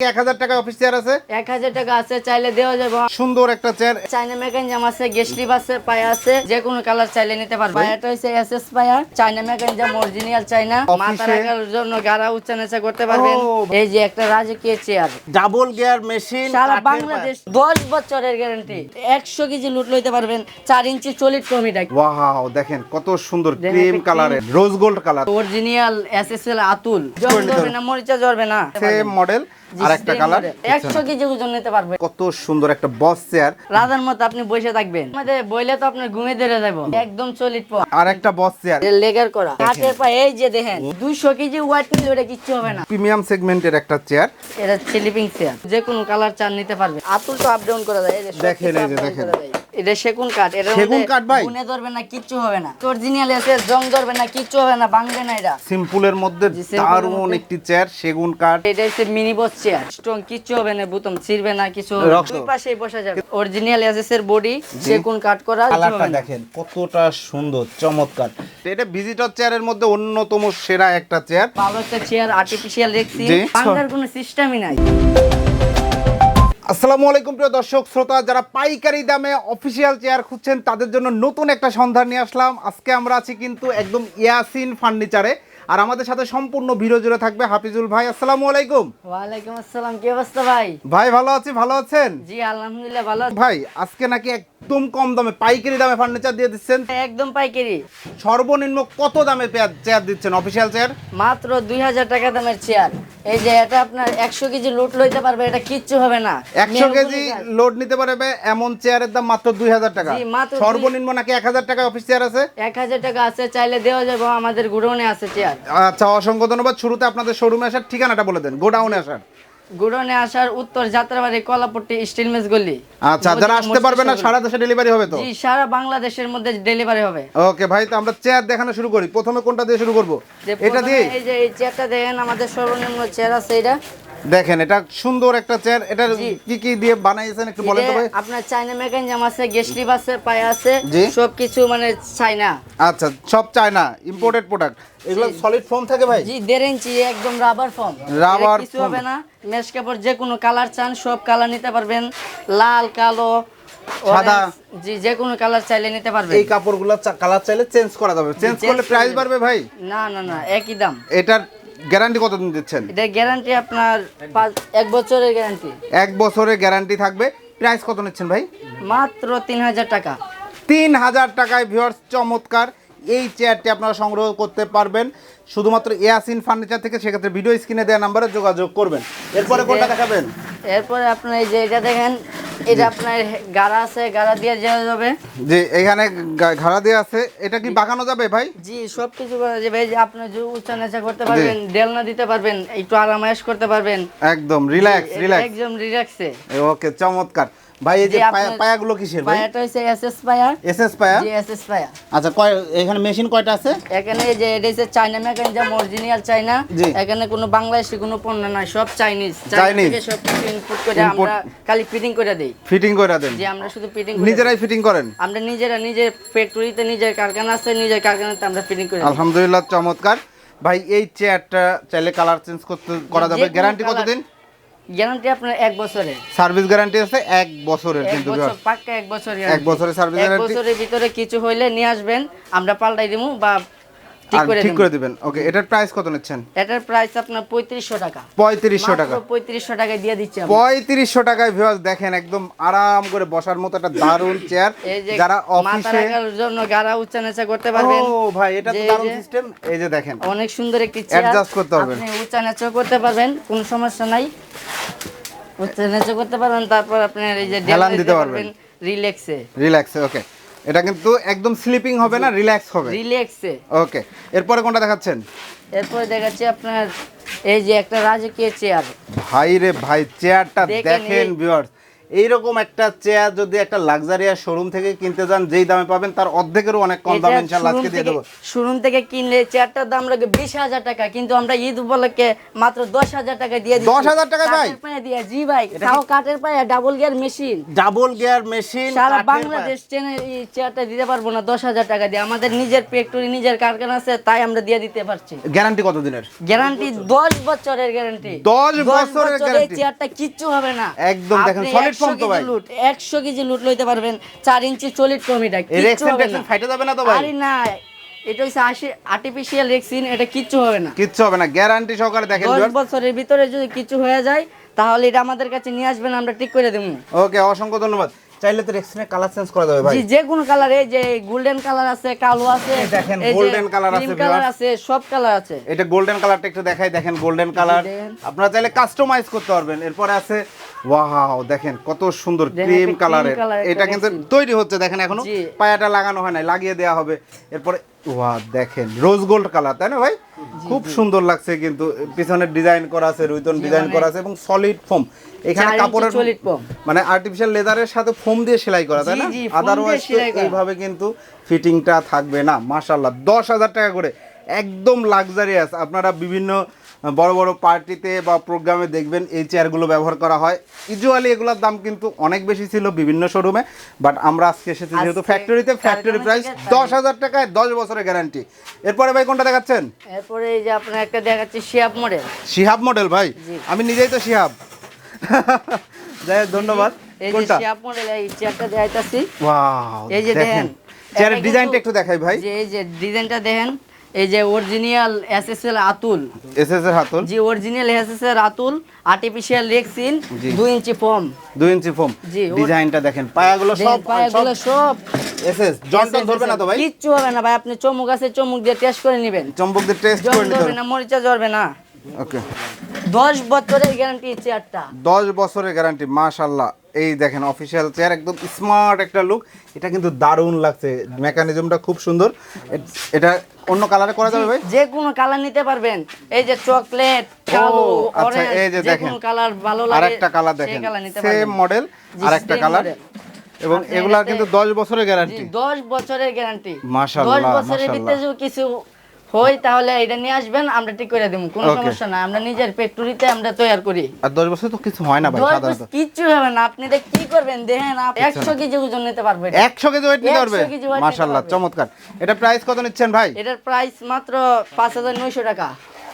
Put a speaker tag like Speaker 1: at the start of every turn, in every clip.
Speaker 1: এক হাজার টাকা অফিস চেয়ার আছে।
Speaker 2: এক হাজার টাকা আছে চাইলে দেওয়া যাবে।
Speaker 1: সুন্দর একটা চেয়ার
Speaker 2: চাইনা মেকানিজম আছে গেস্টিভ আছে পায়া আছে যে কোনো কালার চাইলে নিতে পারবে। পায়াটা হচ্ছে এস এস পায়া। চাইনা মেকানিজম অরিজিনাল চাইনা মাথা রাখার জন্য গাড়া উচ্চা নেচা করতে পারবেন। এই যে একটা রাজকীয় চেয়ার
Speaker 1: ডাবল গিয়ার মেশিন
Speaker 2: সারা বাংলাদেশ দশ বছরের গ্যারান্টি একশো কেজি লুট লইতে পারবেন। চার ইঞ্চি চলিত কমিটা
Speaker 1: ওয়াও দেখেন কত সুন্দর ক্রিম কালারের রোজ গোল্ড কালার
Speaker 2: অরিজিনাল এল আতুল। জল ধরবে না মরিচা জ্বরবে না।
Speaker 1: সেম মডেল আর একটা কালার
Speaker 2: কেজি ওজন নিতে পারবে।
Speaker 1: কত সুন্দর একটা বস চেয়ার
Speaker 2: রাজার মতো আপনি বসে থাকবেন। আমাদের বইলে তো আপনার ঘুমিয়ে ধরে যাব। একদম চলিত
Speaker 1: আর একটা বস চেয়ার
Speaker 2: লেগার করা। পা এই যে দেখেন কেজি ওয়াট নিলে ওটা কিচ্ছু হবে না।
Speaker 1: প্রিমিয়াম সেগমেন্টের একটা চেয়ার
Speaker 2: এটা স্লিপিং চেয়ার যে কোনো কালার চান নিতে পারবে। আতুল তো আপ ডাউন করা যায় এই যে
Speaker 1: দেখেন, এই যে দেখেন।
Speaker 2: এটা সেগুন কাঠ। এটা
Speaker 1: সেগুন কাঠ ভাই?
Speaker 2: গুনে ধরবে না কিচ্ছু হবে না। অরিজিনাল আছে জং ধরবে না কিচ্ছু হবে না ভাঙবে না এটা।
Speaker 1: সিম্পলের মধ্যে দারুণ একটি চেয়ার সেগুন কাঠ।
Speaker 2: এটা হচ্ছে মিনি বস চেয়ার স্ট্রং কিচ্ছু হবে না বুতম ছিড়বে না কিছু হবে দুই পাশেই বসা যাবে। অরিজিনাল এসএসের বডি সেগুন কাঠ করা
Speaker 1: কালারটা দেখেন কতটা সুন্দর চমৎকার। এটা ভিজিটর চেয়ারের মধ্যে অন্যতম সেরা একটা চেয়ার
Speaker 2: ভালো একটা চেয়ার আর্টিফিশিয়াল রেখছি পাঙ্গার কোনো সিস্টেমই নাই।
Speaker 1: আসসালামু আলাইকুম প্রিয় দর্শক শ্রোতা যারা পাইকারি দামে অফিসিয়াল চেয়ার খুঁজছেন তাদের জন্য নতুন একটা সন্ধান নিয়ে আসলাম। আজকে আমরা আছি কিন্তু একদম ইয়াসিন ফার্নিচারে আর আমাদের সাথে সম্পূর্ণ ভিডিও জুড়ে থাকবে হাফিজুল ভাই আসসালামু আলাইকুম।
Speaker 2: ওয়ালাইকুম আসসালাম কি অবস্থা ভাই?
Speaker 1: ভাই ভালো আছি ভালো আছেন?
Speaker 2: জি আলহামদুলিল্লাহ ভালো।
Speaker 1: ভাই আজকে নাকি একদম কম দামে পাইকারি দামে ফার্নিচার দিয়ে দিচ্ছেন।
Speaker 2: একদম পাইকারি।
Speaker 1: সর্বনিম্ন কত দামে চেয়ার দিচ্ছেন অফিসিয়াল চেয়ার?
Speaker 2: মাত্র দুই হাজার টাকা দামের চেয়ার। এই যে এটা আপনার একশো কেজি লোড লইতে পারবে এটা কিচ্ছু হবে না।
Speaker 1: একশো কেজি লোড নিতে পারবে এমন চেয়ারের দাম মাত্র দুই হাজার টাকা। সর্বনিম্ন নাকি এক হাজার টাকা অফিস চেয়ার আছে?
Speaker 2: এক হাজার টাকা আছে চাইলে দেওয়া যাবে আমাদের গুডৌনে আছে চেয়ার।
Speaker 1: আচ্ছা অসংখ্য ধন্যবাদ। শুরুতে আপনাদের শোরুমে আসার ঠিকানাটা বলে দেন গোডাউনে আসার।
Speaker 2: গোডাউনে আসার উত্তর যাত্রাবাড়ি কলাপট্টি স্টিল মেস গলি।
Speaker 1: আচ্ছা যারা আসতে পারবে না সারা দেশে ডেলিভারি হবে তো?
Speaker 2: জি সারা বাংলাদেশের মধ্যে ডেলিভারি হবে।
Speaker 1: ওকে ভাই তো আমরা চেয়ার দেখানো শুরু করি। প্রথমে কোনটা দিয়ে শুরু করব? এটা দিয়ে?
Speaker 2: এই যে এই চেয়ারটা দেখেন আমাদের সর্বনিম্ন চেয়ার আছে এটা।
Speaker 1: দেখেন এটা সুন্দর একটা চেয়ার এটা। কি কি দিয়ে বানাইছেন একটু বলেন তো ভাই?
Speaker 2: আপনার চাইনা মেকানিজম আছে গেস্টিভ আছে পায়া আছে
Speaker 1: জি।
Speaker 2: সবকিছু মানে চাইনা
Speaker 1: আচ্ছা সব চায়না ইম্পোর্টেড প্রোডাক্ট এগুলো সলিড ফর্ম থাকে ভাই?
Speaker 2: জি দেড় ইঞ্চি একদম রাবার ফর্ম
Speaker 1: রাবার
Speaker 2: কিছু হবে না। মেশ কাপড় যে কোনো কালার চান সব কালার নিতে পারবেন। লাল কালো
Speaker 1: সাদা।
Speaker 2: জি যে কোনো কালার চাইলে নিতে পারবেন।
Speaker 1: এই কাপড়গুলো কালার চাইলে চেঞ্জ করা যাবে। চেঞ্জ করলে
Speaker 2: করে
Speaker 1: প্রাইস বাড়বে ভাই?
Speaker 2: না না না একই দাম।
Speaker 1: এটার গ্যারান্টি কতদিন দিচ্ছেন?
Speaker 2: এটা গ্যারান্টি আপনার পাঁচ- এক বছরের গ্যারান্টি।
Speaker 1: এক বছরের গ্যারান্টি থাকবে। প্রাইস কত নিচ্ছেন ভাই?
Speaker 2: মাত্র তিন হাজার টাকা।
Speaker 1: তিন হাজার টাকায় ভিউয়ার্স চমৎকার। এই চেয়ারটি আপনারা সংগ্রহ করতে পারবেন। শুধুমাত্র ইয়াসিন ফার্নিচার থেকে সেক্ষেত্রে ভিডিও স্ক্রিনে দেওয়া নাম্বারে যোগাযোগ করবেন। এরপরে কোনটা দেখাবেন?
Speaker 2: এরপরে আপনার এই যে এটা দেখেন এটা আপনার গাড়া আছে গাড়া দিয়ে যাওয়া যাবে।
Speaker 1: যে এখানে গা- ঘাড়া দিয়ে আছে। এটা কি বাগানো যাবে ভাই?
Speaker 2: জি সব কিছু করা যাবে যে আপনি যে উচ্চা নেচা করতে পারবেন ডেলনা দিতে পারবেন একটু আরামায়েশ করতে পারবেন।
Speaker 1: একদম রিল্যাক্স রিল্যাক্স।
Speaker 2: একদম রিল্যাক্সে।
Speaker 1: ওকে চমৎকার। ভাই এই যে পায়াগুলো কিসের ভাই?
Speaker 2: পায়াটা হচ্ছে এসএস পায়া।
Speaker 1: এসএস পায়া?
Speaker 2: জি এসএস পায়া।
Speaker 1: আচ্ছা কয় এখানে মেশিন কয়টা আছে?
Speaker 2: এখানে এই যে এটা চাইনা মেকানিজম অরিজিনাল চাইনা এখানে কোনো বাংলাদেশি কোনো পণ্য নাই সব চাইনিজ। থেকে সব ইনপুট করে আমরা খালি ফিটিং করে দেই।
Speaker 1: ফিটিং করে দেন।
Speaker 2: যে আমরা শুধু ফিটিং
Speaker 1: নিজেরাই ফিটিং করেন?
Speaker 2: আমরা নিজেরা নিজের ফ্যাক্টরিতে নিজের কারখানা আছে নিজের কারখানাতে আমরা ফিটিং করে
Speaker 1: আলহামদুলিল্লাহ চমৎকার। ভাই এই চেয়ারটা চাইলে কালার চেঞ্জ করতে করা যাবে। গ্যারান্টি কতদিন?
Speaker 2: গ্যারান্টি আপনার এক বছরের।
Speaker 1: সার্ভিস গ্যারান্টি আছে এক বছরের
Speaker 2: এক
Speaker 1: কিন্তু
Speaker 2: বছর পাক্কা এক বছর
Speaker 1: এক বছরের সার্ভিস
Speaker 2: এক বছরের ভিতরে কিছু হইলে নিয়ে আসবেন আমরা পাল্টাই দিবো বা
Speaker 1: আর ঠিক করে দিবেন। ওকে এটার প্রাইস কত নিচ্ছেন?
Speaker 2: এটার প্রাইস আপনার পঁয়ত্রিশশো টাকা।
Speaker 1: পঁয়ত্রিশশো টাকা।
Speaker 2: পঁয়ত্রিশশো টাকায় দিয়ে দিচ্ছি আমরা।
Speaker 1: পঁয়ত্রিশশো টাকায় ভিউয়ার্স দেখেন একদম আরাম করে বসার মতো একটা দারুণ চেয়ার যারা অফিসে
Speaker 2: জন্য গাড়া উচ্চা নেচা করতে পারবেন।
Speaker 1: ও ভাই এটা তো
Speaker 2: যে-
Speaker 1: সিস্টেম এই যে দেখেন।
Speaker 2: অনেক সুন্দর একটি চেয়ার
Speaker 1: Adjust করতে পারবেন।
Speaker 2: আপনি উচ্চা নেচা করতে পারবেন কোনো সমস্যা নাই। উচ্চা নেচা করতে পারবেন তারপর আপনার এই যে
Speaker 1: দিতে পারবেন।
Speaker 2: রিল্যাক্সে
Speaker 1: রিল্যাক্স ওকে এটা কিন্তু একদম স্লিপিং হবে না রিল্যাক্স হবে।
Speaker 2: রিল্যাক্সে
Speaker 1: ওকে এরপরে কোনটা দেখাচ্ছেন?
Speaker 2: এরপরে দেখাচ্ছি আপনার এই যে একটা রাজকীয় চেয়ার
Speaker 1: ভাই রে ভাই চেয়ারটা
Speaker 2: দেখেন
Speaker 1: ভিউয়ার্স এইরকম একটা চেয়ার যদি একটা লাক্সারিয়াস শোরুম থেকে কিনতে যান যেই দামে পাবেন তার অর্ধেকেরও অনেক কম দামে ইনশাল্লাহ আজকে দিয়ে দেবো।
Speaker 2: শোরুম থেকে কিনলে চেয়ারটার দাম লাগে বিশ হাজার টাকা কিন্তু আমরা ঈদ উপলক্ষে মাত্র দশ হাজার টাকা দিয়ে দিচ্ছি।
Speaker 1: 10,000 টাকায় ভাই?
Speaker 2: কাঠের পায়ে দিয়ে জি ভাই তাও কাঠের পায়ে double gear machine
Speaker 1: double gear machine
Speaker 2: সারা বাংলাদেশ চেনে এই চেয়ারটা দিতে পারব না দশ হাজার টাকা দিয়ে। আমাদের নিজের ফ্যাক্টরি নিজের কারখানা আছে তাই আমরা দিয়ে দিতে পারছি।
Speaker 1: গ্যারান্টি কত দিনের
Speaker 2: গ্যারান্টি দশ বছরের গ্যারান্টি
Speaker 1: 10 বছরের
Speaker 2: এই
Speaker 1: guarantee।
Speaker 2: চেয়ারটা কিচ্ছু হবে না।
Speaker 1: একদম দেখেন,
Speaker 2: আপনি
Speaker 1: solid
Speaker 2: 100
Speaker 1: foam তো ভাই।
Speaker 2: লুট একশো কেজি লুট লইতে পারবেন। চার ইঞ্চি চল্লিশ কমিটা
Speaker 1: ফাইটে যাবে না তো ভাই?
Speaker 2: আরে না এটা হচ্ছে আর্টিফিশিয়াল রেক্সিন এটা কিচ্ছু হবে না।
Speaker 1: কিচ্ছু হবে না গ্যারান্টি সহকারে দেখেন
Speaker 2: বছরের ভিতরে যদি কিছু হয়ে যায় তাহলে এটা আমাদের কাছে নিয়ে আসবেন আমরা ঠিক করে দেবো।
Speaker 1: ওকে অসংখ্য ধন্যবাদ। চাইলে তো রেক্সিনের কালার চেঞ্জ করা যাবে ভাই।
Speaker 2: জি যে কোন কালার এই যে গোল্ডেন কালার আছে কালো আছে
Speaker 1: দেখেন, গোল্ডেন কালার আছে,
Speaker 2: কালার আছে সব কালার আছে।
Speaker 1: এটা গোল্ডেন কালারটা একটু দেখাই দেখেন গোল্ডেন কালার আপনারা চাইলে কাস্টমাইজ করতে পারবেন। এরপরে আছে ওয়াও দেখেন কত সুন্দর ক্রিম কালারের এটা কিন্তু তৈরি হচ্ছে দেখেন
Speaker 2: এখনও
Speaker 1: পায়াটা লাগানো হয় নাই লাগিয়ে দেওয়া হবে। এরপরে ওয়া দেখেন রোজ গোল্ড কালার তাই না ভাই? খুব সুন্দর লাগছে কিন্তু পিছনের ডিজাইন করা আছে রুইতন ডিজাইন করা আছে এবং সলিড ফোম এখানে কাপড়ের। মানে আর্টিফিশিয়াল লেদারের সাথে ফোম দিয়ে সেলাই করা তাই না? আদারওয়াইজ এইভাবে কিন্তু ফিটিংটা থাকবে না মাশাআল্লাহ। দশ হাজার টাকা করে একদম লাক্সারিয়াস আপনারা বিভিন্ন বড় বড় পার্টিতে বা প্রোগ্রামে দেখবেন এই চেয়ারগুলো ব্যবহার করা হয়। ইউজুয়ালি এগুলোর দাম কিন্তু অনেক বেশি ছিল বিভিন্ন শোরুমে বাট আমরা আজকে এসেছি যেহেতু ফ্যাক্টরিতে ফ্যাক্টরি প্রাইস দশ হাজার টাকায় দশ বছরের গ্যারান্টি এরপরে ভাই কোনটা দেখাচ্ছেন?
Speaker 2: এরপরে এই যে আপনার একটা দেখাচ্ছি শিয়াপ মডেল
Speaker 1: শিহাব মডেল ভাই? আমি নিজেই তো শিহাব। যাই ধন্যবাদ।
Speaker 2: এই যে
Speaker 1: কোনটা?
Speaker 2: শিয়াপ মডেল এই চেয়ারটা দেখাইতাছি।
Speaker 1: ওয়াও
Speaker 2: এই যে দেখেন।
Speaker 1: চেয়ারের ডিজাইনটা একটু দেখাই ভাই।
Speaker 2: এই যে ডিজাইনটা দেখেন এই যে অরিজিনাল এসএসএল আতুল।
Speaker 1: এস এস এর
Speaker 2: জি original SSL Atul artificial rexine
Speaker 1: জি।
Speaker 2: দুই ইঞ্চি ফর্ম
Speaker 1: দুই ইঞ্চি ফোম
Speaker 2: জি,
Speaker 1: ডিজাইনটা দেখেন পায়াগুলো সব
Speaker 2: পায়াগুলো সব
Speaker 1: এসএস জনটন ধরবে না তো ভাই?
Speaker 2: কিচ্ছু হবে না ভাই আপনি চমুক আছে চমুক দিয়ে টেস্ট করে নেবেন।
Speaker 1: চম্বক দিয়ে টেস্ট করে নিতে হবে
Speaker 2: না মরিচা ঝরবে না।
Speaker 1: ওকে
Speaker 2: দশ বছরের গ্যারান্টি চেয়ারটা
Speaker 1: দশ বছরের গ্যারান্টি মাশাল্লাহ। এই দেখেন অফিসিয়াল চেয়ার একদম স্মার্ট একটা লুক এটা কিন্তু দারুণ লাগছে। মেকানিজমটা খুব সুন্দর। এটা অন্য কালারে করা যাবে ভাই?
Speaker 2: যে কোনো কালার নিতে পারবেন। এই যে চকলেট কালো
Speaker 1: আচ্ছা, এই যে দেখেন।
Speaker 2: কালার ভালো লাগে
Speaker 1: আরেকটা কালার দেখেন। সেম মডেল আরেকটা কালার এবং এগুলা কিন্তু দশ বছরের গ্যারান্টি
Speaker 2: দশ বছরের গ্যারান্টি
Speaker 1: মাশাআল্লাহ,
Speaker 2: দশ বছরের
Speaker 1: মাশাআল্লাহ।
Speaker 2: ভিতরে কিছু হয় তাহলে এটা নিয়ে আসবেন আমরা ঠিক করে দেবো কোনো সমস্যা না আমরা নিজের ফ্যাক্টরিতে আমরা তৈরি করি।
Speaker 1: আর দশ বছর তো কিছু হয় না ভাই সাধারণত
Speaker 2: বছর কিচ্ছু হবে না আপনি এটা কি করবেন দেখেন আপনি 100 কেজি ওজন নিতে পারবেন
Speaker 1: একশো কেজি ওয়েট নিতে
Speaker 2: 100
Speaker 1: পারবে
Speaker 2: কেজি weight নিতে
Speaker 1: মাশাল্লাহ
Speaker 2: পারবে।
Speaker 1: চমৎকার। এটা প্রাইস কত নিচ্ছেন ভাই?
Speaker 2: এটার প্রাইস মাত্র পাঁচ হাজার নয়শো টাকা।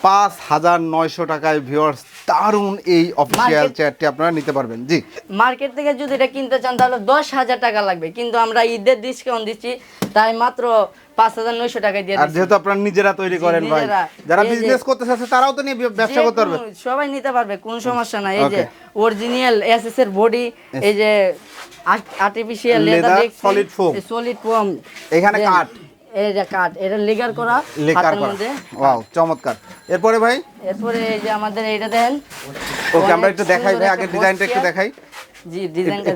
Speaker 1: পাঁচ হাজার নয়শো টাকায় ভিউয়ার্স দারুণ এই অফিসিয়াল চেয়ারটি আপনারা নিতে পারবেন। জি।
Speaker 2: মার্কেট থেকে যদি এটা কিনতে চান তাহলে দশ হাজার টাকা লাগবে। কিন্তু আমরা ঈদের ডিসকাউন্ট দিচ্ছি তাই মাত্র পাঁচ হাজার নয়শো টাকায় দিয়ে
Speaker 1: আর যেহেতু আপনারা নিজেরা তৈরি করেন ভাই যারা বিজনেস করতে চাচ্ছে তারাও তো নিয়ে ব্যবসা করতে পারবে।
Speaker 2: সবাই নিতে পারবে কোনো সমস্যা নাই। এই যে. অরিজিনাল এসএস এর বডি এই যে artificial leather
Speaker 1: solid foam।
Speaker 2: Solid foam
Speaker 1: এখানে কাঠ।
Speaker 2: এই যে এটা লেগার করা
Speaker 1: লেকার করা। ওয়াও চমৎকার। এরপরে ভাই?
Speaker 2: এরপরে এই যে আমাদের এইটা দেন।
Speaker 1: ওকে আমরা একটু দেখাই ভাই আগে ডিজাইনটা একটু দেখাই।
Speaker 2: জি ডিজাইনটা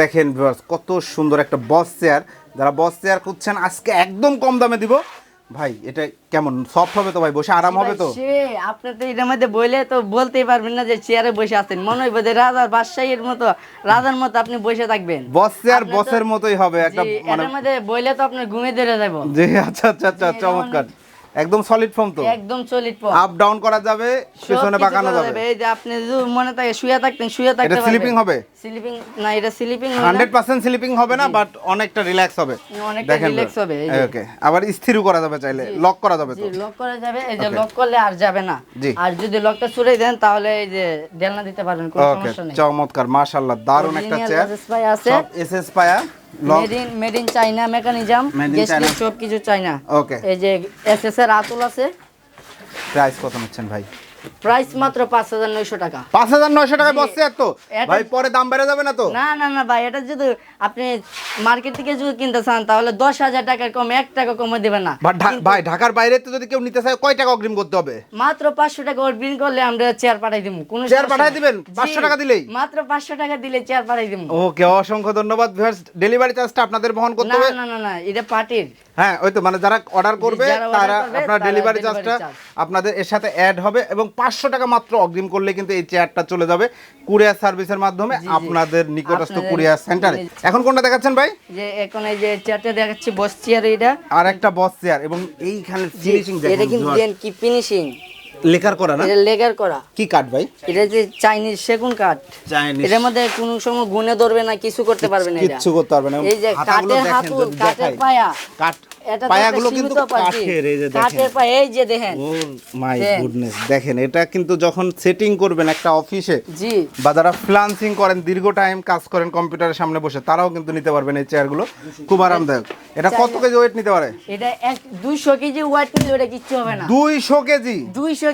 Speaker 1: দেখেন কত সুন্দর একটা বস চেয়ার যারা বস চেয়ার খুঁজছেন আজকে একদম কম দামে দিব। ভাই এটা কেমন? সফট হবে তো ভাই? বসে আরাম হবে তো?
Speaker 2: আপনি তো এটার মধ্যে বইলে তো বলতেই পারবেন না যে চেয়ারে বসে আছেন। মনে হয় বোধ রাজার বাদশাহীর মতো রাজার মতো আপনি বসে থাকবেন।
Speaker 1: বস চেয়ার বসের মতোই হবে একটা মানে
Speaker 2: মধ্যে বইলে তো আপনি ঘুমিয়ে ধরে যাব
Speaker 1: জি আচ্ছা আচ্ছা আচ্ছা চমৎকার। একদম সলিড ফর্ম তো।
Speaker 2: একদম সলিড ফর্ম
Speaker 1: আপ ডাউন করা যাবে পিছনে বাঁকানো যাবে।
Speaker 2: এই যে আপনি যদি মনে থাকে শুয়ে থাকতেন শুয়ে থাকতে
Speaker 1: এটা স্লিপিং হবে।
Speaker 2: স্লিপিং না এটা স্লিপিং
Speaker 1: হান্ড্রেড পার্সেন্ট স্লিপিং হবে না বাট অনেকটা রিল্যাক্স হবে।
Speaker 2: অনেকটা relax হবে, এই।
Speaker 1: ওকে আবার স্থিরও করা যাবে চাইলে। লক করা যাবে তো।
Speaker 2: জি লক করা যাবে। এই যে লক করলে আর যাবে না। আর যদি লকটা ছুড়ে দেন তাহলে এই যে ডেলনা দিতে পারবেন কোনো সমস্যা নেই।
Speaker 1: চমৎকার মাশাআল্লাহ দারুণ একটা চেয়ার
Speaker 2: আছে।
Speaker 1: সব এসএস পায়া।
Speaker 2: Made in made in China mechanism
Speaker 1: Made in
Speaker 2: gas
Speaker 1: China।
Speaker 2: সব কিছু চাইনা
Speaker 1: ওকে
Speaker 2: এই যে এসএস এর আতুল আছে।
Speaker 1: প্রাইস কত নিচ্ছেন ভাই?
Speaker 2: প্রাইস মাত্র পাঁচ হাজার নয়শো টাকা।
Speaker 1: পাঁচ হাজার নয়শো টাকায় বসছে আর তো
Speaker 2: এটা-
Speaker 1: ভাই পরে দাম বেড়ে যাবে না তো?
Speaker 2: না না না ভাই এটা যদি আপনি মার্কেট থেকে যদি কিনতে চান তাহলে দশ হাজার টাকার কম এক টাকা কমে দেবে না।
Speaker 1: ভাই ঢাকার বাইরে তো যদি কেউ নিতে চায় কয় টাকা অগ্রিম করতে হবে?
Speaker 2: মাত্র পাঁচশো টাকা অর্ডিন করলে আমরা চেয়ার পাঠাই দিব কোন
Speaker 1: চেয়ার পাঠাই দিবেন? 500 টাকা দিলেই?
Speaker 2: মাত্র পাঁচশো টাকা দিলে চেয়ার পাঠাই দিব
Speaker 1: ওকে অসংখ্য ধন্যবাদ ডেলিভারি চার্জটা আপনাদের বহন করতে হবে।
Speaker 2: না না না এটা পার্টির।
Speaker 1: হ্যাঁ ওই তো মানে যারা অর্ডার করবে তারা আপনার ডেলিভারি চার্জটা আপনাদের এর সাথে অ্যাড হবে এবং পাঁচশো টাকা মাত্র অগ্রিম করলে কিন্তু এই চেয়ারটা চলে যাবে কুরিয়ার সার্ভিসের মাধ্যমে। আপনাদের নিকটস্থ কুরিয়ার সেন্টারে এখন কোনটা দেখাচ্ছেন ভাই?
Speaker 2: যে এখন এই যে চেয়ারটা দেখাচ্ছি বস চেয়ার এটা।
Speaker 1: আর একটা বস চেয়ার এবং এইখানে ফিনিশিং দেখেন
Speaker 2: এটা কিন্তু কি ফিনিশিং
Speaker 1: লেকার করা না?
Speaker 2: এটা লেগার করা।
Speaker 1: কি কাঠ ভাই?
Speaker 2: এটা যে চাইনিজ সেগুন কাঠ।
Speaker 1: চাইনিজ।
Speaker 2: এটার মধ্যে কোনো সময় গুনে ধরবে না কিছু করতে পারবে না এটা।
Speaker 1: কিচ্ছু করতে পারবে না।
Speaker 2: এই যে কাঠের হাতুল কাঠের পায়া।
Speaker 1: কাঠ
Speaker 2: এটা
Speaker 1: পায়াগুলো কিন্তু কাঠের এই যে দেখেন।
Speaker 2: পায়া এই যে দেখেন।
Speaker 1: ও মাই গুডনেস দেখেন এটা কিন্তু যখন সেটিং করবেন একটা অফিসে
Speaker 2: জি।
Speaker 1: বা যারা ফ্রিলান্সিং করেন দীর্ঘ টাইম কাজ করেন কম্পিউটারের সামনে বসে তারাও কিন্তু নিতে পারবেন এই চেয়ারগুলো খুব আরামদায়ক। এটা কত কেজি ওয়েট নিতে পারে?
Speaker 2: এটা এক দুইশো কেজি ওয়াট নিলে কিচ্ছু হবে না।
Speaker 1: দুইশো কেজি?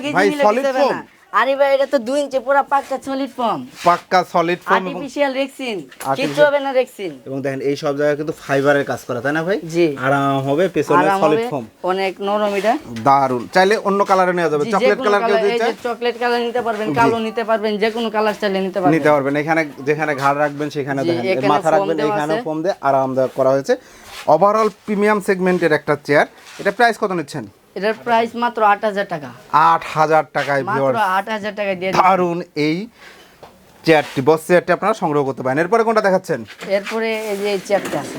Speaker 2: কেজি নিলে হবে না। আরে ভাই এটা তো দুই ইঞ্চি পুরো পাক্কা সলিড ফর্ম
Speaker 1: পাক্কা সলিড এবং
Speaker 2: আর্টিফিশিয়াল রেক্সিন কিচ্ছু হবে না রেক্সিন
Speaker 1: এবং দেখেন এই সব জায়গায় কিন্তু ফাইবারের কাজ করা তাই না ভাই?
Speaker 2: জি।
Speaker 1: আরাম হবে পেছনে সলিড ফোম
Speaker 2: অনেক নরম এটা
Speaker 1: দারুণ চাইলে অন্য কালারে নেওয়া যাবে চকলেট কালার কেউ দিতে
Speaker 2: চকলেট কালার নিতে পারবেন কালো নিতে পারবেন যে কোনো কালার চাইলে নিতে পারবেন।
Speaker 1: নিতে পারবেন। এখানে যেখানে ঘাড় রাখবেন সেখানে দেখেন মাথা রাখবেন এখানে। ফোম দিয়ে আরামদায়ক করা হয়েছে। ওভারঅল প্রিমিয়াম সেগমেন্টের একটা চেয়ার এটা প্রাইস কত নিচ্ছেন?
Speaker 2: এটার প্রাইস মাত্র আট হাজার টাকা।
Speaker 1: আট হাজার টাকায়
Speaker 2: মাত্র আট হাজার টাকা দিয়ে
Speaker 1: দারুণ এই চেয়ারটি বস চেয়ারটি আপনারা সংগ্রহ করতে পারেন। এরপরে কোনটা দেখাচ্ছেন?
Speaker 2: এরপরে এই যে এই চেয়ারটা আছে।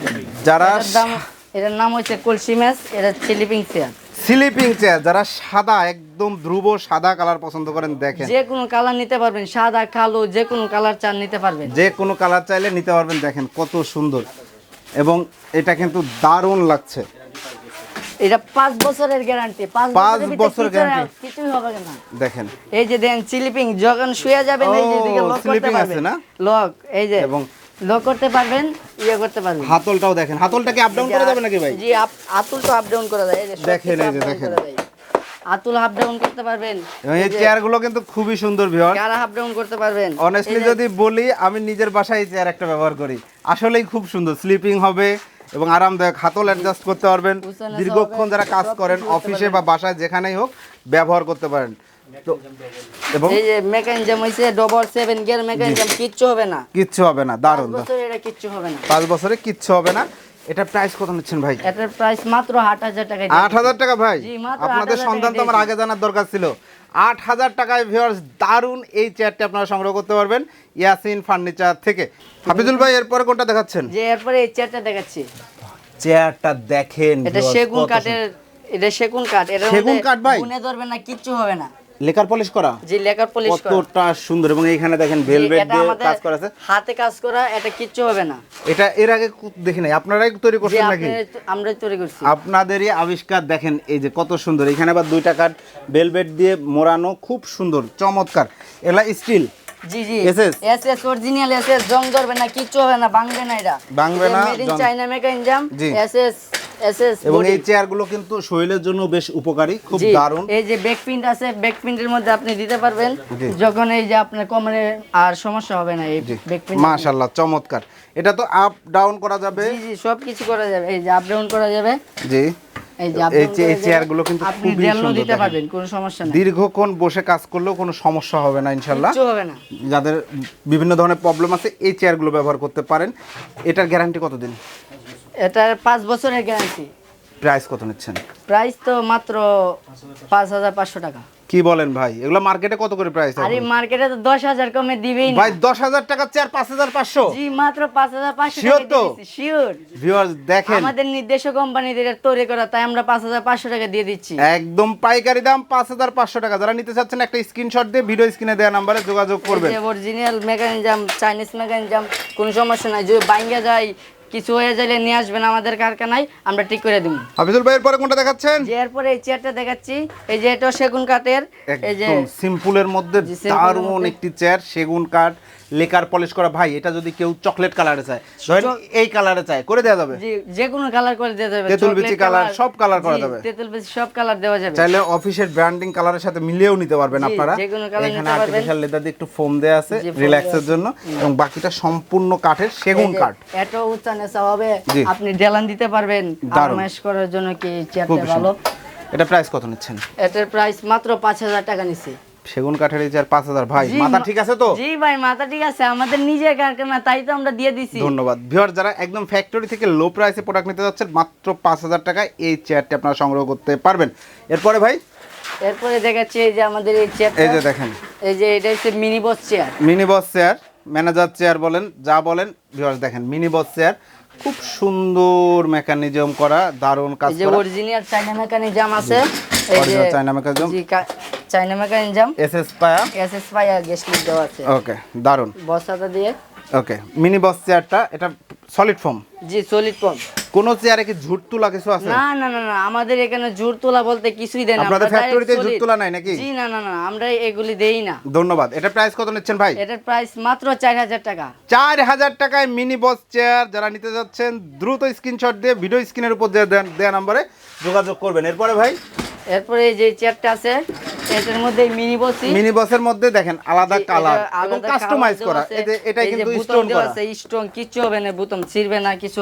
Speaker 1: যারা
Speaker 2: দাম এটার নাম হচ্ছে কলসি ম্যাচ এটা স্লিপিং চেয়ার
Speaker 1: স্লিপিং চেয়ার যারা সাদা একদম ধ্রুব সাদা কালার পছন্দ করেন দেখেন।
Speaker 2: যে কোনো কালার নিতে পারবেন সাদা কালো যে কোনো কালার চান নিতে পারবেন।
Speaker 1: যে কোনো কালার চাইলে নিতে পারবেন দেখেন কত সুন্দর। এবং এটা কিন্তু দারুণ লাগছে।
Speaker 2: এটা পাঁচ বছরের গ্যারান্টি পাঁচ
Speaker 1: পাঁচ
Speaker 2: বছরের ভিতরে
Speaker 1: বছর
Speaker 2: কিছু-
Speaker 1: guarantee।
Speaker 2: কিছুই হবে না।
Speaker 1: দেখেন।
Speaker 2: এই যে দেন স্লিপিং যখন শুয়ে যাবেন এই যে
Speaker 1: ও,
Speaker 2: লক করতে পারবেন।
Speaker 1: না?
Speaker 2: লক এই যে
Speaker 1: এবং
Speaker 2: লক করতে পারবেন ইয়ে করতে পারবেন।
Speaker 1: হাতলটাও দেখেন। হাতলটা আপ ডাউন করা যাবে নাকি ভাই?
Speaker 2: জি আপ- তো আপ ডাউন করা যায় এই যে
Speaker 1: দেখেন, এই যে দেখেন।
Speaker 2: আতুল আপ ডাউন করতে পারবেন।
Speaker 1: এবং এই চেয়ারগুলো কিন্তু খুবই সুন্দর
Speaker 2: কারা ডাউন করতে পারবেন।
Speaker 1: অনেস্টলি যদি বলি আমি নিজের বাসায় চেয়ার একটা ব্যবহার করি। আসলেই খুব সুন্দর। স্লিপিং হবে এবং আরামদায়ক হাতল অ্যাডজাস্ট করতে পারবেন। দীর্ঘক্ষণ যারা কাজ করেন অফিসে বা বাসায় যেখানেই হোক ব্যবহার করতে পারেন। এবং
Speaker 2: এই যে মেকানিজম হইছে ডবল সেভেন গিয়ার মেকানিজম কিচ্ছু হবে না।
Speaker 1: কিচ্ছু হবে না দারুণ।
Speaker 2: এটা কিচ্ছু হবে না।
Speaker 1: পাঁচ বছরে কিচ্ছু হবে না। এটা প্রাইস কত নিচ্ছেন ভাই?
Speaker 2: এটার প্রাইস মাত্র আট হাজার টাকা
Speaker 1: আট হাজার টাকা ভাই?
Speaker 2: জি, মাত্র
Speaker 1: আপনাদের
Speaker 2: 8,000
Speaker 1: সন্তান তো আমার আগে জানার দরকার ছিল। আট হাজার টাকায় ভিউয়ার্স দারুণ এই চেয়ারটি আপনারা সংগ্রহ করতে পারবেন ইয়াসিন ফার্নিচার থেকে। হাফিজুল ভাই এরপরে কোনটা দেখাচ্ছেন?
Speaker 2: যে এরপরে এই চেয়ারটা দেখাচ্ছি।
Speaker 1: চেয়ারটা দেখেন
Speaker 2: এটা সেগুন কাঠের এটা সেগুন কাঠ। এর
Speaker 1: সেগুন কাঠ ভাই?
Speaker 2: গুনে ধরবে না কিচ্ছু হবে না।
Speaker 1: লেকার পলিশ করা?
Speaker 2: যে লেকার পলিশ করা।
Speaker 1: কতটা সুন্দর এবং এইখানে দেখেন ভেলভেট দিয়ে কাজ করা আছে।
Speaker 2: হাতে কাজ করা এটা কিচ্ছু হবে না।
Speaker 1: এটা এর আগে দেখি নাই। আপনারাই তৈরি করছেন নাকি?
Speaker 2: আপনি আমরা তৈরি করছি।
Speaker 1: আপনাদেরই আবিষ্কার দেখেন এই যে কত সুন্দর। এখানে আবার দুইটা কাঠ ভেলভেট দিয়ে মোড়ানো খুব সুন্দর চমৎকার। এলা স্টিল
Speaker 2: জি জি।
Speaker 1: SS?
Speaker 2: এসএস অরিজিনাল এসএস জং ধরবে না কিচ্ছু হবে না ভাঙবে না এটা।
Speaker 1: ভাঙবে না,
Speaker 2: মেড ইন
Speaker 1: জং- জি।
Speaker 2: এসএস এসএস
Speaker 1: এবং এই চেয়ারগুলো কিন্তু শরীরের জন্য বেশ উপকারী খুব দারুণ।
Speaker 2: এই যে ব্যাক প্রিন্ট আছে ব্যাক প্রিন্টের মধ্যে আপনি দিতে পারবেন। যখন এই যে আপনার কোমরে আর সমস্যা হবে না এই ব্যাক প্রিন্ট
Speaker 1: মাশাল্লাহ চমৎকার। এটা তো আপ ডাউন করা যাবে?
Speaker 2: জি জি সব কিছু করা যাবে। এই যে আপ ডাউন করা যাবে।
Speaker 1: জি দীর্ঘক্ষণ বসে কাজ করলেও কোনো সমস্যা হবে না ইনশাল্লাহ
Speaker 2: হবে না।
Speaker 1: যাদের বিভিন্ন ধরনের প্রবলেম আছে এই চেয়ারগুলো ব্যবহার করতে পারেন। এটার গ্যারান্টি কতদিন?
Speaker 2: এটার পাঁচ বছরের গ্যারান্টি
Speaker 1: প্রাইস কত নিচ্ছেন?
Speaker 2: প্রাইস তো মাত্র পাঁচ হাজার পাঁচশো টাকা।
Speaker 1: কি বলেন ভাই? এগুলো মার্কেটে কত করে প্রাইস
Speaker 2: আরে মার্কেটে তো দশ হাজার কমে দিবেই না।
Speaker 1: ভাই দশ হাজার টাকা চেয়ার পাঁচ হাজার পাঁচশো।
Speaker 2: জি মাত্র পাঁচ হাজার পাঁচশো টাকা
Speaker 1: তো?
Speaker 2: শিওর
Speaker 1: ভিউয়ার্স দেখেন।
Speaker 2: আমাদের নির্দেশ কোম্পানিদের তৈরি করা তাই আমরা পাঁচ হাজার পাঁচশো টাকা দিয়ে দিচ্ছি।
Speaker 1: একদম পাইকারি দাম পাঁচ হাজার পাঁচশো টাকা। যারা নিতে চাচ্ছেন একটা স্ক্রিনশট দিয়ে ভিডিও স্ক্রিনে দেওয়া নাম্বারে যোগাযোগ করবেন।
Speaker 2: অরিজিনাল মেকানিজম চাইনিজ মেকানিজম কোনো সমস্যা নাই। যদি বাইঙ্গা যায় কিছু হয়ে যাইলে নিয়ে আসবেন আমাদের কারখানায় আমরা ঠিক করে দিব
Speaker 1: হাফিজুল ভাইয়ের পরে কোনটা দেখাচ্ছেন?
Speaker 2: যে এরপরে এই চেয়ারটা দেখাচ্ছি। এই যে এটা সেগুন কাঠের এই যে
Speaker 1: সিম্পলের মধ্যে দারুণ একটি চেয়ার সেগুন কাঠ লেকার পলিশ করা। ভাই এটা যদি কেউ চকলেট কালারে চায় ধরেন এই কালারে চায় করে দেওয়া যাবে?
Speaker 2: জি যে কোনো কালার করে দেওয়া যাবে।
Speaker 1: তেঁতুল বিচি কালার সব কালার করা যাবে।
Speaker 2: তেঁতুল বিচি সব কালার দেওয়া যাবে।
Speaker 1: চাইলে অফিসের ব্র্যান্ডিং কালারের সাথে মিলিয়েও নিতে পারবেন আপনারা। এখানে আর্টিফিশিয়াল লেদার দিয়ে একটু ফোম দেওয়া আছে রিল্যাক্সের জন্য। এবং বাকিটা সম্পূর্ণ কাঠের সেগুন কাঠ।
Speaker 2: উচ্চ আপনি ডেলান দিতে পারবেন। করার জন্য কি চেয়ারটা ভালো?
Speaker 1: এটা প্রাইস কত নিচ্ছেন?
Speaker 2: এটার প্রাইস মাত্র পাঁচ হাজার টাকা নিচ্ছে
Speaker 1: সেগুন কাঠের এই চেয়ার পাঁচ হাজার। ভাই মাথা ঠিক আছে তো?
Speaker 2: জি ভাই মাথা ঠিক আছে। আমাদের নিজের কারখানা তাই তো আমরা দিয়ে দিছি।
Speaker 1: ধন্যবাদ। ভিউয়ার যারা একদম ফ্যাক্টরি থেকে লো প্রাইসে প্রোডাক্ট নিতে যাচ্ছেন মাত্র পাঁচ হাজার টাকায় এই চেয়ারটি আপনারা সংগ্রহ করতে পারবেন। এরপরে ভাই?
Speaker 2: এরপরে দেখাচ্ছি এই যে আমাদের এই চেয়ারটা
Speaker 1: এই যে দেখেন।
Speaker 2: এই যে এটা হচ্ছে mini boss chair
Speaker 1: mini boss chair manager chair বলেন যা বলেন ভিউয়ার্স দেখেন মিনি বস চেয়ার খুব সুন্দর মেকানিজম করা দারুণ কাজ করা
Speaker 2: এই যে অরিজিনাল চাইনা মেকানিজম আছে এই যে
Speaker 1: চাইনা মেকানিজম।
Speaker 2: জি চাইনা মেকানিজম
Speaker 1: এসএস পায়া
Speaker 2: এসএস পায়া গেস্ট লিক দেওয়া আছে।
Speaker 1: ওকে দারুণ।
Speaker 2: বসাটা দিয়ে
Speaker 1: ওকে মিনি বস চেয়ারটা এটা সলিড ফর্ম
Speaker 2: জি সলিড পম
Speaker 1: কোন চেয়ারে কি ঝুট তুলা কিছু আছে?
Speaker 2: না না না না আমাদের এখানে জোর তোলা বলতে কিছুই দেয় না।
Speaker 1: আপনাদের ফ্যাক্টরিতে জুট তোলা নাই নাকি?
Speaker 2: জি না না না আমরা এগুলি দেই না।
Speaker 1: ধন্যবাদ। এটা প্রাইস কত নিচ্ছেন ভাই?
Speaker 2: এটার প্রাইস মাত্র চার হাজার টাকা।
Speaker 1: চার হাজার টাকায় মিনি বস চেয়ার যারা নিতে যাচ্ছেন দ্রুত স্ক্রিনশট দিয়ে ভিডিও স্ক্রিনের উপর দেয়া দেয়া নাম্বারে যোগাযোগ করবেন। এরপরে ভাই?
Speaker 2: এরপরে যে চেয়ারটা আছে এটার মধ্যে মিনি বসি
Speaker 1: মিনি বসের মধ্যে দেখেন আলাদা কালার এবং কাস্টমাইজ করা। এটা কিন্তু স্টোন করা।
Speaker 2: আছে স্টোন কিচ্ছু হবে না বুতাম ছিড়বে না কিছু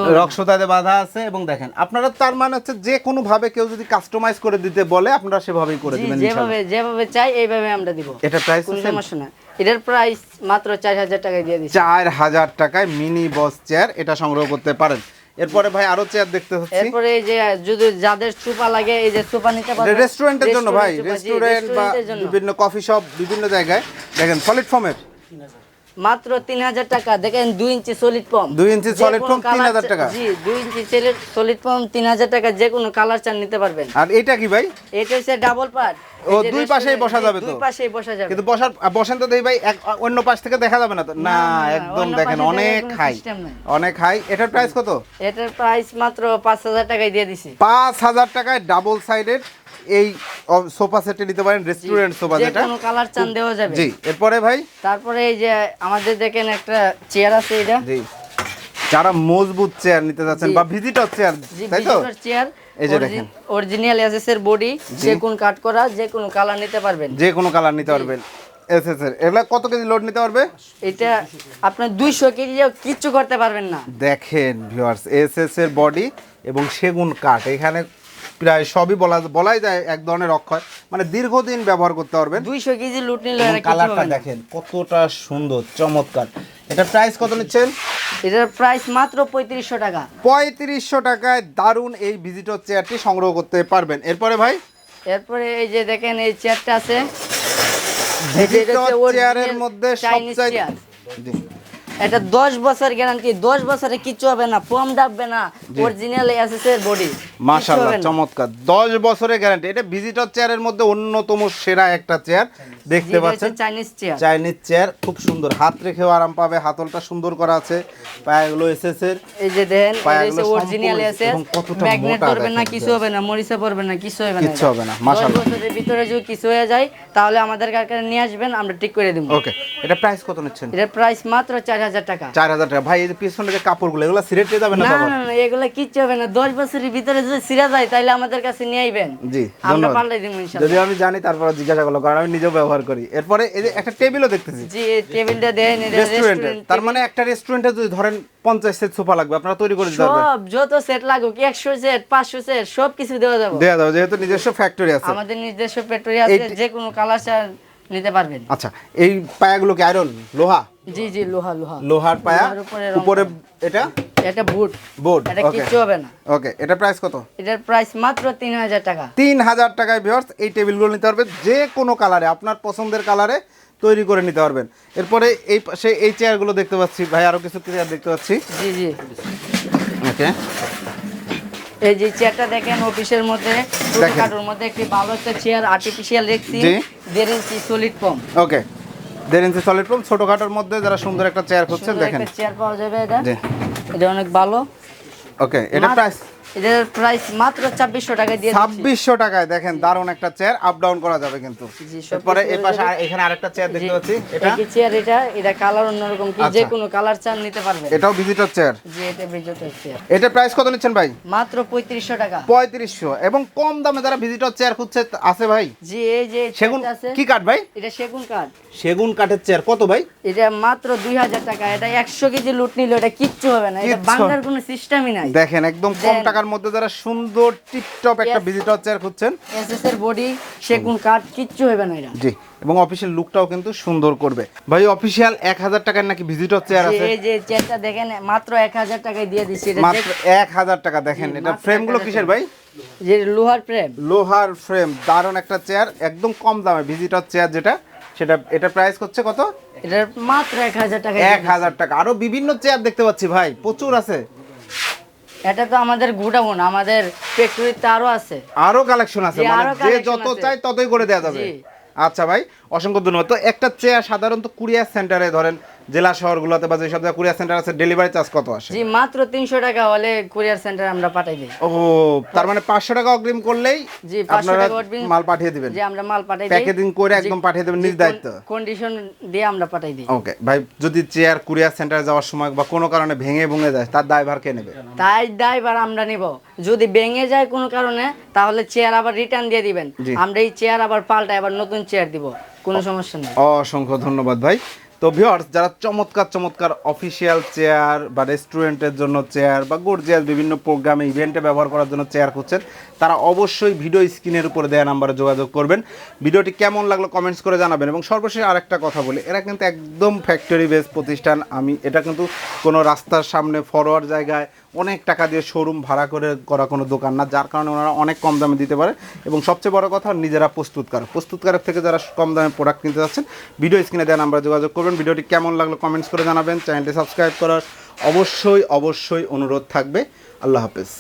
Speaker 1: বাঁধা আছে এবং দেখেন আপনারা তার মানে হচ্ছে যে কোনো ভাবে কেউ যদি কাস্টমাইজ করে দিতে বলে আপনারা সেভাবেই করে দিবেন
Speaker 2: যেভাবে যেভাবে চাই এইভাবে আমরা দিব।
Speaker 1: এটা প্রাইস
Speaker 2: সমস্যা না। এটার প্রাইস মাত্র চার হাজার টাকায় দিয়ে দিচ্ছি।
Speaker 1: চার হাজার টাকায় মিনি বস চেয়ার এটা সংগ্রহ করতে পারেন। এরপরে ভাই আরও চেয়ার দেখতে হচ্ছে।
Speaker 2: এরপরে এই যে যদি যাদের সুপা লাগে এই যে সুপা নিতে পারবে
Speaker 1: রেস্টুরেন্টের জন্য ভাই রেস্টুরেন্ট বা। বিভিন্ন কফি শপ বিভিন্ন জায়গায়। দেখেন সলিড ফর্মের
Speaker 2: মাত্র তিন হাজার টাকা। দেখেন দুই ইঞ্চি সলিড পাম্প
Speaker 1: দুই ইঞ্চি solid foam 3000 টাকা?
Speaker 2: জি দুই ইঞ্চি সলিড পাম্প তিন হাজার টাকা যে কোনো কালার চান নিতে পারবেন।
Speaker 1: আর এটা কি ভাই?
Speaker 2: এটা হচ্ছে ডাবল পার্ট
Speaker 1: ও, দুই পাশেই বসা যাবে তো?
Speaker 2: দুই পাশেই বসা যাবে।
Speaker 1: কিন্তু বসার বসেন তো দেখি ভাই এক অন্য পাশ থেকে দেখা যাবে না তো? না একদম দেখেন অনেক হাই অনেক হাই এটার প্রাইস কত?
Speaker 2: এটার প্রাইস মাত্র পাঁচ হাজার টাকায় দিয়ে দিছি।
Speaker 1: পাঁচ হাজার টাকায় ডাবল সাইডের এই সোফা সেটে নিতে পারেন রেস্টুরেন্ট সোফা যেটা।
Speaker 2: কোনো কালার চান দেওয়া যাবে।
Speaker 1: জি এরপরে ভাই?
Speaker 2: তারপরে এই যে আমাদের দেখেন একটা চেয়ার আছে এটা।
Speaker 1: জি। যারা মজবুত চেয়ার নিতে যাচ্ছেন বা ভিজিটর চেয়ার তাই তো?
Speaker 2: চেয়ার
Speaker 1: এই যে দেখেন।
Speaker 2: অরিজিনাল এসএস এর বডি যে কোন কাট করা যে কোনো কালার নিতে পারবেন।
Speaker 1: যে কোনো কালার নিতে পারবেন। এস এস এর এগুলা কত কেজি লোড নিতে পারবে?
Speaker 2: এটা আপনার দুইশো কেজি কিচ্ছু করতে পারবেন না।
Speaker 1: দেখেন ভিউয়ার্স এস এস এর বডি এবং সেগুন কাঠ এখানে প্রায় সবই বলা বলাই যায় এক ধরনের অক্ষয়। মানে দীর্ঘদিন ব্যবহার করতে পারবেন।
Speaker 2: দুইশো কেজি লুট নিলে
Speaker 1: কালারটা দেখেন কতটা সুন্দর চমৎকার। এটা প্রাইস কত নিচ্ছেন?
Speaker 2: এটার প্রাইস মাত্র পঁয়ত্রিশশো টাকা।
Speaker 1: পঁয়ত্রিশশো টাকায় দারুণ এই ভিজিটর চেয়ারটি সংগ্রহ করতে পারবেন। এরপরে ভাই?
Speaker 2: এরপরে এই যে দেখেন এই চেয়ারটা আছে।
Speaker 1: ভিজিটর চেয়ারের মধ্যে। জি।
Speaker 2: এটা দশ বছর গ্যারান্টি দশ বছরে কিচ্ছু হবে না ফোম ডাববে না অরিজিনাল এসএস এর বডি
Speaker 1: মাশাআল্লাহ চমৎকার। দশ বছরের গ্যারান্টি এটা ভিজিটর চেয়ারের মধ্যে অন্যতম সেরা একটা চেয়ার দেখতে পাচ্ছেন?
Speaker 2: চাইনিজ চেয়ার
Speaker 1: চাইনিজ চেয়ার খুব সুন্দর। হাত রেখেও আরাম পাবে হাতলটা সুন্দর করা আছে পায়াগুলো এসএস এর
Speaker 2: এই যে দেখেন
Speaker 1: পায়াগুলো
Speaker 2: অরিজিনাল এসএস ম্যাগনেট ধরবে না কিছু হবে না মরিচা পড়বে না কিছু হবে না এটা।
Speaker 1: হবে না, মাশাআল্লাহ।
Speaker 2: বছরের ভিতরে যদি কিছু হয়ে যায় তাহলে আমাদের কারখানা নিয়ে আসবেন আমরা ঠিক করে দেবো।
Speaker 1: ওকে এটা প্রাইস কত নিচ্ছেন?
Speaker 2: এটা প্রাইস মাত্র চার হাজার টাকা।
Speaker 1: চার হাজার টাকা। ভাই এই যে পিছনে যে কাপড়গুলো এগুলো সিলেটে যাবে না
Speaker 2: না না না এগুলো কিচ্ছু হবে না। দশ বছরের ভিতরে যদি সিরা যায় তাহলে আমাদের কাছে নিয়ে আইবেন।
Speaker 1: জি
Speaker 2: আমরা
Speaker 1: ধন্যবাদ।
Speaker 2: দিব ইনশাল্লাহ।
Speaker 1: যদি আমি জানি তারপর জিজ্ঞাসা করল কারণ আমি নিজেও ব্যবহার করি। এরপরে এই যে একটা টেবিলও দেখতেছি।
Speaker 2: জি টেবিলটা দেন
Speaker 1: রেস্টুরেন্টে তার মানে একটা রেস্টুরেন্টে যদি ধরেন পঞ্চাশ সেট সোফা লাগবে আপনারা তৈরি করে দিতে পারবেন।
Speaker 2: সব যত সেট লাগুক সেট পাঁচশো সেট সব কিছু দেওয়া যাবে।
Speaker 1: দেওয়া যাবে যেহেতু নিজস্ব ফ্যাক্টরি আছে।
Speaker 2: আমাদের নিজস্ব পেট্রোল আছে
Speaker 1: এই-
Speaker 2: যে কোনো কালার নিতে পারবেন।
Speaker 1: আচ্ছা এই পায়াগুলো কি আয়রন লোহা?
Speaker 2: জি জি লোহা লোহা।
Speaker 1: লোহার পায়া?
Speaker 2: উপরে
Speaker 1: এটা?
Speaker 2: এটা বুট।
Speaker 1: বোর্ড
Speaker 2: এটা কিচ্ছু হবে না।
Speaker 1: ওকে এটা প্রাইস কত?
Speaker 2: এটার প্রাইস মাত্র তিন হাজার টাকা।
Speaker 1: তিন হাজার টাকায় ভিওর্স এই টেবিলগুলো নিতে পারবেন। যে কোনো কালারে আপনার পছন্দের কালারে তৈরি করে নিতে পারবেন। এরপরে এই পাশে এই চেয়ারগুলো দেখতে পাচ্ছি। ভাই আরও কিছু চেয়ার দেখতে পাচ্ছি।
Speaker 2: জি জি।
Speaker 1: ওকে
Speaker 2: এই যে চেয়ারটা দেখেন অফিসের মধ্যে। ছোটখাটোর মধ্যে একটি ভালো একটা চেয়ার আর্টিফিশিয়াল রেখছি। দেড় ইঞ্চি সলিড পম
Speaker 1: ওকে দেড় ইঞ্চি সলিড ফোম ছোটখাটোর মধ্যে যারা সুন্দর একটা চেয়ার খুঁজছেন দেখেন।
Speaker 2: চেয়ার পাওয়া যাবে এটা। এটা অনেক ভালো।
Speaker 1: ওকে এটা প্রাইস
Speaker 2: এটার প্রাইস মাত্র ছাব্বিশশো টাকা দিয়ে দিচ্ছি।
Speaker 1: ছাব্বিশশো টাকায় দেখেন দারুণ একটা চেয়ার আপ ডাউন করা যাবে কিন্তু।
Speaker 2: কিছু
Speaker 1: এই পাশে এখানে আরেকটা চেয়ার দেখতে পাচ্ছি এটা।
Speaker 2: একই চেয়ার এটা এটা কালার অন্যরকম কি যে। কোনো কালার চান নিতে পারবেন।
Speaker 1: এটাও ভিজিটর চেয়ার
Speaker 2: জি এটা ভিজিটর চেয়ার
Speaker 1: এটা প্রাইস কত নিচ্ছেন ভাই?
Speaker 2: মাত্র পঁয়ত্রিশশো টাকা।
Speaker 1: পঁয়ত্রিশশো। এবং কম দামে যারা ভিজিটর চেয়ার খুঁজছে আছে ভাই?
Speaker 2: জি এই যে
Speaker 1: সেগুন কি কাঠ ভাই?
Speaker 2: এটা সেগুন কাঠ।
Speaker 1: সেগুন কাঠের চেয়ার কত ভাই?
Speaker 2: এটা মাত্র দুই হাজার টাকা। এটা একশো কেজি লুট নিল এটা কিচ্ছু হবে না। এটা বাংলার কোনো সিস্টেমই নাই।
Speaker 1: দেখেন একদম কম
Speaker 2: দেন।
Speaker 1: টাকার মধ্যে যারা সুন্দর টিপটপ একটা ভিজিটর চেয়ার খুঁজছেন
Speaker 2: এসএস এর বডি সেগুন কাঠ কিচ্ছু হবে না এটা।
Speaker 1: জি এবং অফিসিয়াল লুকটাও কিন্তু সুন্দর করবে। ভাই অফিসিয়াল এক হাজার টাকার নাকি ভিজিটর চেয়ার আছে?
Speaker 2: এই যে চেয়ারটা দেখেন মাত্র এক হাজার টাকায় দিয়ে দিচ্ছি এটা।
Speaker 1: মাত্র এক হাজার টাকা দেখেন এটা
Speaker 2: মাত্র
Speaker 1: ফ্রেমগুলো কিসের ভাই?
Speaker 2: যে লোহার ফ্রেম
Speaker 1: লোহার ফ্রেম দারুণ একটা চেয়ার একদম কম দামে ভিজিটর চেয়ার যেটা সেটা এটা প্রাইস হচ্ছে কত?
Speaker 2: এটা মাত্র এক হাজার টাকা
Speaker 1: এক হাজার টাকা। আরও বিভিন্ন চেয়ার দেখতে পাচ্ছি ভাই প্রচুর আছে।
Speaker 2: এটা তো আমাদের গোডাউন আমাদের ফ্যাক্টরিতে আরও আছে।
Speaker 1: আরও কালেকশন আছে মানে যে যত চাই ততই করে দেওয়া যাবে। আচ্ছা ভাই অসংখ্য ধন্যবাদ। তো একটা চেয়ার সাধারণত কুরিয়ার সেন্টারে ধরেন জেলা শহরগুলোতে বা যেসব জায়গায় কুরিয়ার সেন্টার আছে ডেলিভারি চার্জ কত আসে?
Speaker 2: জি মাত্র তিনশো টাকা হলে কুরিয়ার সেন্টার আমরা পাঠাই দিই।
Speaker 1: ও তার মানে পাঁচশো টাকা অগ্রিম করলেই
Speaker 2: জি, 500 টাকা অগ্রিম-
Speaker 1: মাল পাঠিয়ে দিবেন।
Speaker 2: যে আমরা মাল পাঠাই দিই।
Speaker 1: প্যাকেজিং করে একদম পাঠিয়ে দেবেন নিজ দায়িত্ব।
Speaker 2: কন্ডিশন দিয়ে আমরা পাঠাই দিই।
Speaker 1: ওকে ভাই যদি চেয়ার কুরিয়ার সেন্টারে যাওয়ার সময় বা কোনো কারণে ভেঙে ভেঙে যায় তার দায়ভার কে নেবে?
Speaker 2: তাই ড্রাইভার আমরা নিব। যদি ভেঙে যায় কোনো কারণে তাহলে চেয়ার আবার রিটার্ন দিয়ে দিবেন। আমরা এই চেয়ার আবার পাল্টাই আবার নতুন চেয়ার দিব। কোনো সমস্যা নেই।
Speaker 1: অসংখ্য ধন্যবাদ ভাই। তো ভিওর্স যারা চমৎকার চমৎকার অফিসিয়াল চেয়ার বা রেস্টুরেন্টের জন্য চেয়ার বা গর্জিয়াস বিভিন্ন প্রোগ্রামে ইভেন্টে ব্যবহার করার জন্য চেয়ার খুঁজছেন, তারা অবশ্যই ভিডিও স্ক্রিনের উপরে দেওয়া নাম্বারে যোগাযোগ করবেন। ভিডিওটি কেমন লাগল কমেন্টস করে জানাবেন এবং সর্বশেষ আরেকটা কথা বলি, এরা কিন্তু একদম ফ্যাক্টরি বেস প্রতিষ্ঠান। আমি, এটা কিন্তু কোনো রাস্তার সামনে ফরওয়ার্ড জায়গায় অনেক টাকা দিয়ে শোরুম ভাড়া করে করা কোনো দোকান না, যার কারণে ওনারা অনেক কম দামে দিতে পারে। এবং সবচেয়ে বড় কথা, নিজেরা প্রস্তুতকারক প্রস্তুতকারক থেকে যারা কম দামে প্রোডাক্ট কিনতে যাচ্ছেন ভিডিও স্ক্রিনে দেওয়া নাম্বারে যোগাযোগ করবেন। ভিডিওটি কেমন লাগল কমেন্টস করে জানাবেন। চ্যানেলটি সাবস্ক্রাইব করার অবশ্যই অবশ্যই অনুরোধ থাকবে। আল্লাহ হাফেজ।